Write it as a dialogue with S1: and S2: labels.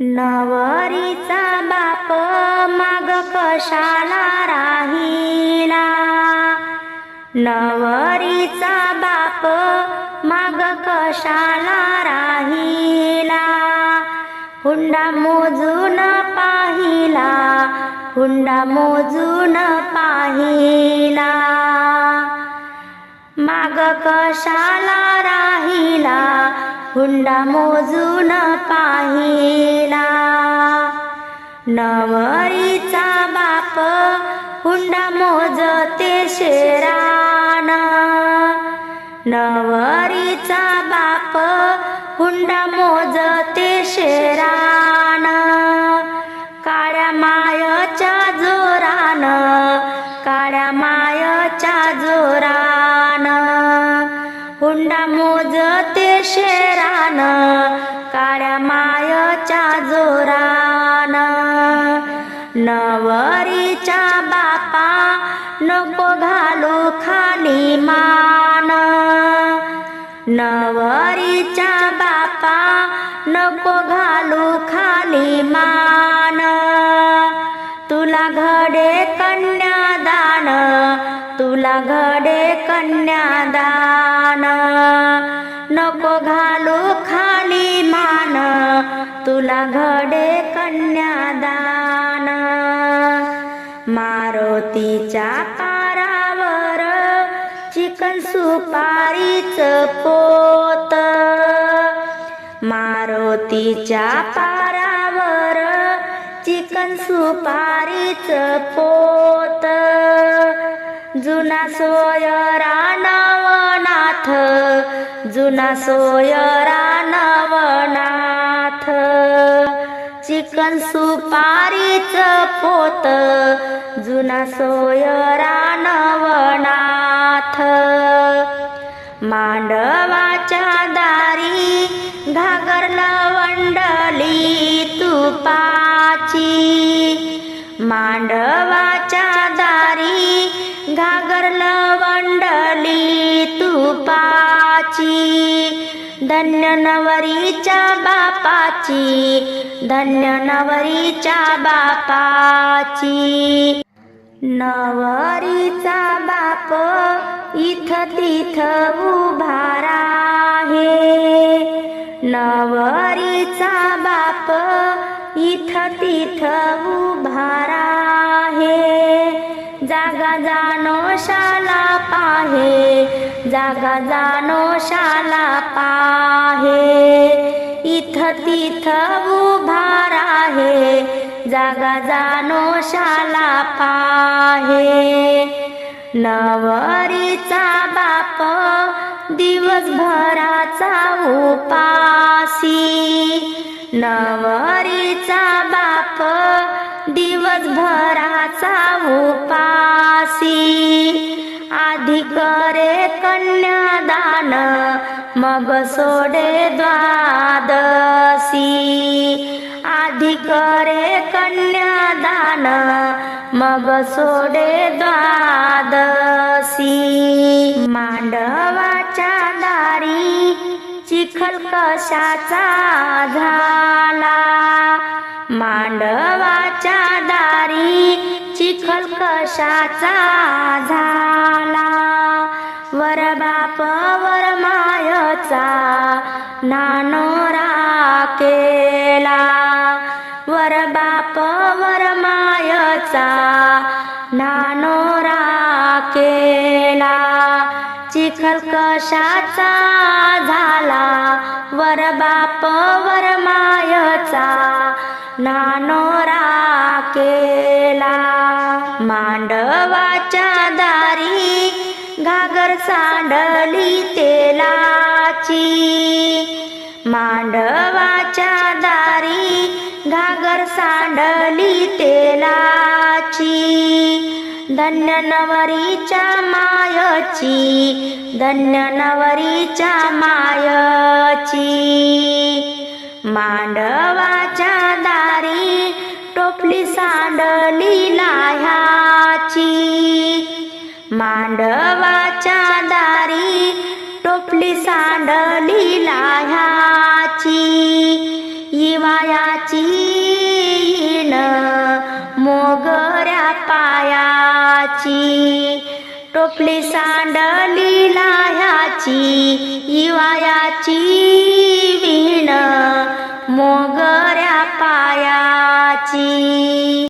S1: नवरीचा बाप माग कशाला राहिला? नवरीचा बाप माग कशाला राहिला? हुंडा मोजून पाहिला हुंडा मोजून पाहिला. माग कशाला राहिला हुंडा मोजून पाहिला. नवरीचा बाप हुंडा मोजते शेरान. नवरीचा बाप हुंडा मोजते शेरान. काळ्या मायच्या जोरान काळ्या मायच्या जोरान. हुंडा मोजते शेरान काळ्या मायच्या जोरान. नवरीच्या बापा नको घालू खाली मान. नवरीच्या बापा नको घालू खाली मान. तुला घडे कन्यादान तुला घडे कन्यादान. तुला घडे कन्यादान. मारुतीच्या पारावर चिकन सुपारीच पोत. मारुतीच्या पारावर चिकन सुपारीच पोत. जुना सोयरा नवनाथ जुना सोयरा नवनाथ. चिकन सुपारीच पोत जुना सोयरा नवनाथ मांडवाच्या दारी घागर लवंडली तुपाची. मांडवाच्या दारी घागर लवंडली तुपाची. धन्य नवरीच्या बापाची धन्य नवरीच्या बापाची. नवरीचा बाप इथ तिथ उभा आहे नवरीचा बाप इथ तिथ उभा आहे जागा जानो शाला पाहे जागा जानो शाला आहे. इथ तिथ उभा आहे जागा जानो शाला पाहे. नवरीचा बाप दिवसभराचा उपासी. नवरीचा बाप दिवसभराचा उपासी. आधी करे कन्यादान मग सोडे द्वादशी. आधी करे कन्यादान मग सोडे द्वादशी. मांडवाच्या दारी चिखल कशाचा झाला. मांडवाच्या दारी चिखल कशाचा झाला. वर बाप नानोरा केला वर बाप वर मायचा. नानोरा केला चिखल कशाचा झाला? वर बाप वर मायचा. नानोरा केला मांडवाच्या दारी घागर सांडली तेलाची. मांडवाच्या दारी घागर सांडली तेलाची. धन्य नवरीच्या मायची धन्य नवरीच्या मायची. मांडवाच्या दारी टोपली सांडली मांडवाच्या दारी टोपली सांडली लाह्याची इवायाची मोगऱ्या पायाची. टोपली सांडली लाह्याची इवायाची